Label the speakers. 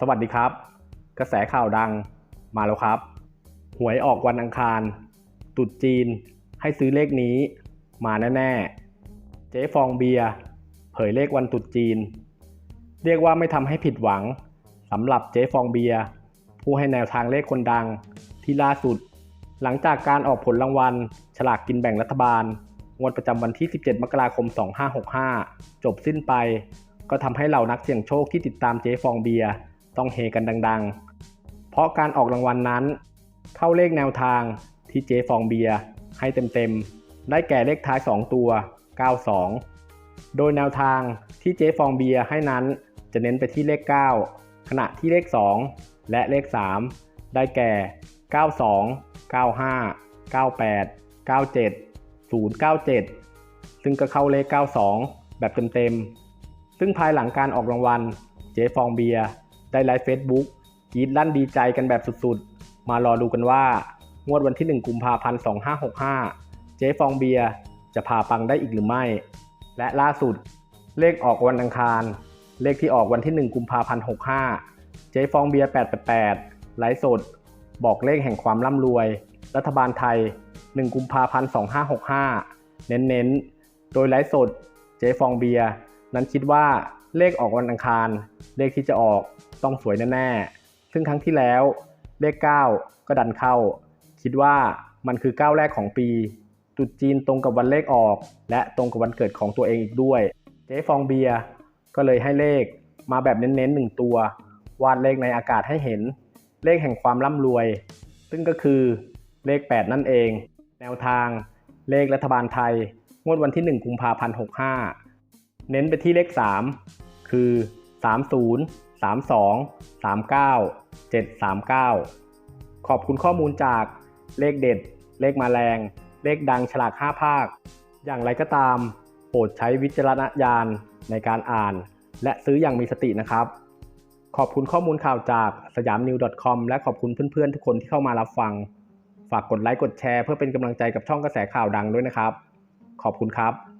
Speaker 1: สวัสดีครับ กระแสข่าวดังมาแล้วครับ หวยออกวันอังคาร ตุดจีนให้ซื้อเลขนี้มาแน่ๆ เจ๊ฟองเบียร์เผยเลขวันตุดจีน เรียกว่าไม่ทำให้ผิดหวังสำหรับเจ๊ฟองเบียร์ผู้ให้แนวทางเลขคนดังที่ล่าสุด หลังจากการออกผลรางวัล ฉลากกินแบ่งรัฐบาล งวดประจำวันที่ 17 มกราคม 2565 จบสิ้นไป ก็ทำให้เหล่านักเสี่ยงโชคที่ติดตามเจ๊ฟองเบียร์ ต้องเฮกันดังๆ เพราะการออกรางวัลนนั้น เข้าเลขแนวทางที่เจ๊ฟองเบียร์ให้เต็มๆ ได้แก่เลขท้าย 2 ตัว 92 โดยแนวทางที่เจ๊ฟองเบียร์ให้นั้นจะเน้นไปที่เลข 9 ขณะที่เลข 2 และเลข 3 ได้แก่ 92 95 98 97 097 ซึ่งก็เข้าเลข 92 แบบเต็มๆ ซึ่งภายหลังการออกรางวัล เจ๊ฟองเบียร์ ได้ไลฟ์เฟซบุ๊กกรีดลั่นดีใจกันแบบสุดๆ มารอดูกันว่า งวดวันที่ 1 กุมภาพันธ์ 2565 เจ๊ฟองเบียร์จะพาปังได้อีกหรือไม่ และล่าสุด เลขออกวันอังคาร เลขที่ออกวันที่ 1 กุมภาพันธ์ 65 เจ๊ฟองเบียร์ 888 ไลฟ์สด บอกเลขแห่งความร่ำรวย รัฐบาลไทย 1 กุมภาพันธ์ 2565 เน้นๆ โดยไลฟ์สด เจ๊ฟองเบียร์นั้นคิดว่า เลขออกวันอังคาร เลขที่จะออกต้องสวยแน่ๆ ซึ่งครั้งที่แล้วเลข 9 ก็ดันเข้า คิดว่ามันคือก้าวแรกของปีตรุษจีนตรงกับวันเลขออก และตรงกับวันเกิดของตัวเองอีกด้วย เจ๊ฟองเบียร์ก็เลยให้เลขมาแบบเน้นๆหนึ่งตัว วาดเลขในอากาศให้เห็น เลขแห่งความร่ำรวย ซึ่งก็คือเลข 8 นั่นเอง แนวทางเลขรัฐบาลไทย งวดวันที่ 1 กุมภาพันธ์ 65 เน้นไปที่เลข 3 คือ 30 32 39 739 ขอบคุณข้อมูลจากเลขเด็ด เลขมาแรง เลขดังฉลาก 5 ภาค อย่างไรก็ตามโปรดใช้วิจารณญาณในการอ่าน และซื้ออย่างมีสตินะครับ ขอบคุณข้อมูลข่าวจากสยามนิว .com และขอบคุณเพื่อนๆ ทุกคนที่เข้ามารับฟัง ฝากกดไลค์กดแชร์เพื่อเป็นกำลังใจกับช่องกระแสข่าวดังด้วยนะครับ ขอบคุณครับ